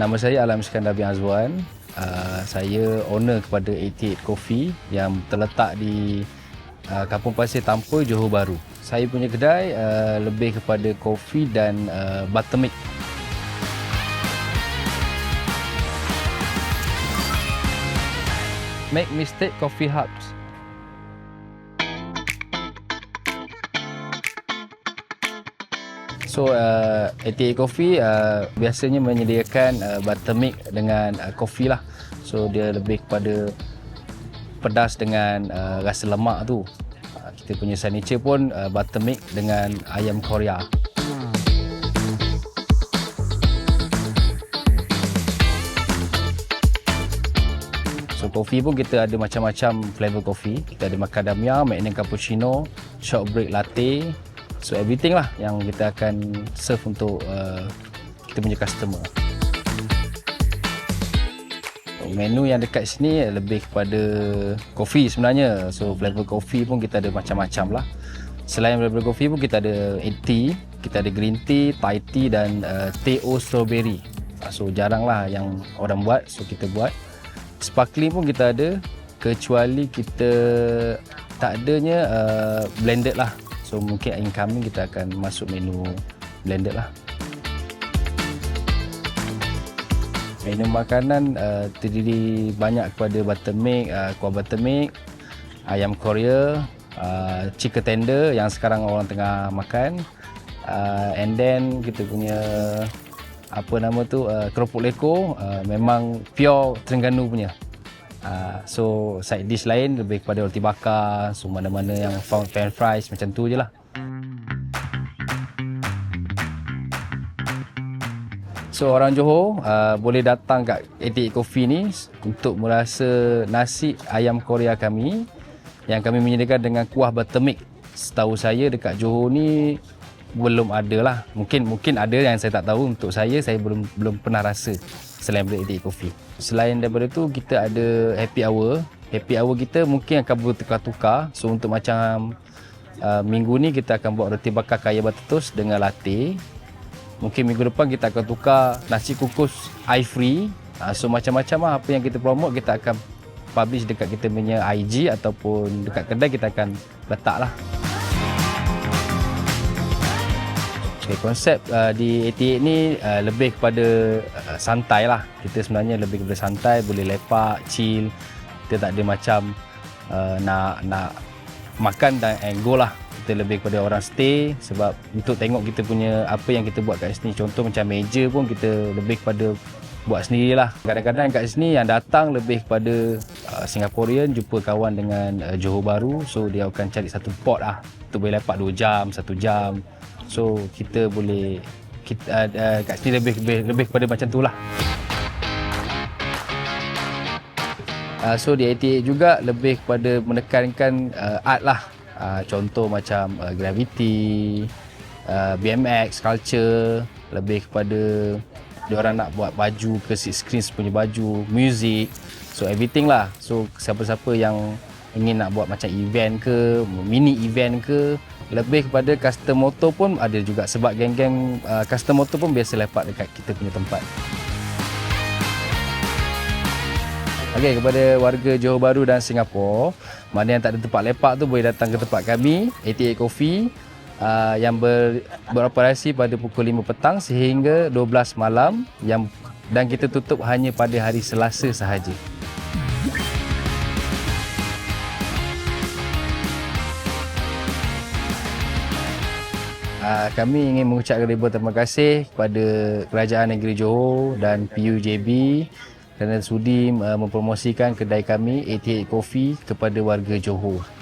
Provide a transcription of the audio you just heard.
Nama saya Alam Iskandar bin Azwan. Uh, saya owner kepada 88 Coffee yang terletak di uh, Kampung Pasir Tampu, Johor Bahru. Saya punya kedai uh, lebih kepada kopi dan uh, buttermilk. Make Mistake Coffee Hubs. So uh, 88 Coffee uh, biasanya menyediakan uh, buttermilk dengan uh, kopi lah. So dia lebih kepada pedas dengan uh, rasa lemak tu. Uh, kita punya signature pun uh, buttermilk dengan ayam Korea. So kopi pun kita ada macam-macam flavor kopi. Kita ada macadamia, macadamia cappuccino, shortbread latte. So everything lah yang kita akan serve untuk uh, kita punya customer. Menu yang dekat sini lebih kepada kopi sebenarnya. So flavor kopi pun kita ada macam-macam lah. Selain flavor kopi pun kita ada tea, kita ada green tea, Thai tea dan uh, teh strawberry. So jarang lah yang orang buat, so kita buat. Sparkling pun kita ada kecuali kita tak adanya uh, blended lah. So mungkin incoming kita akan masuk menu blended lah. Menu makanan uh, terdiri banyak kepada buttermilk, uh, kuah buttermilk, ayam Korea, uh, chicken tender yang sekarang orang tengah makan. Uh, and then kita punya apa nama tu uh, keropok leko uh, memang pure Terengganu punya. Uh, so side dish lain lebih kepada roti bakar, so mana-mana yang fan fries macam tu je lah. So orang Johor uh, boleh datang kat 88 Coffee ni untuk merasa nasi ayam Korea kami yang kami menyediakan dengan kuah buttermilk. Setahu saya dekat Johor ni belum ada lah. Mungkin mungkin ada yang saya tak tahu. Untuk saya saya belum belum pernah rasa selain 88 Coffee. Selain daripada tu kita ada happy hour. Happy hour kita mungkin akan bertukar-tukar. So untuk macam uh, minggu ni kita akan buat roti bakar kaya toast dengan latte. Mungkin minggu depan kita akan tukar nasi kukus air free. Uh, so macam-macam lah apa yang kita promote kita akan publish dekat kita punya IG ataupun dekat kedai kita akan letak lah. Okay, konsep uh, di 88 ni uh, lebih kepada uh, santai lah. Kita sebenarnya lebih kepada santai, boleh lepak, chill. Kita tak ada macam uh, nak nak makan dan and go lah. Kita lebih kepada orang stay sebab untuk tengok kita punya apa yang kita buat kat sini. Contoh macam meja pun kita lebih kepada buat sendirilah kadang-kadang kat sini yang datang lebih kepada uh, Singaporean jumpa kawan dengan uh, Johor Bahru. So dia akan cari satu pot lah. Untuk boleh lepak 2 jam 1 jam so kita boleh kita uh, uh, sini lebih, lebih lebih kepada macam tu lah. Uh, so di 88 juga lebih kepada menekankan uh, art lah. Uh, contoh macam uh, gravity, uh, BMX, culture, lebih kepada dia orang nak buat baju ke screen punya baju, music, so everything lah. So siapa-siapa yang ingin nak buat macam event ke, mini event ke, lebih kepada custom motor pun ada juga sebab geng-geng uh, custom motor pun biasa lepak dekat kita punya tempat. Okey kepada warga Johor Bahru dan Singapura, mana yang tak ada tempat lepak tu boleh datang ke tempat kami 88 Coffee uh, yang ber, beroperasi pada pukul 5 petang sehingga 12 malam yang dan kita tutup hanya pada hari Selasa sahaja. Kami ingin mengucapkan ribuan terima kasih kepada Kerajaan Negeri Johor dan PUJB kerana sudi uh, mempromosikan kedai kami 88 Coffee kepada warga Johor.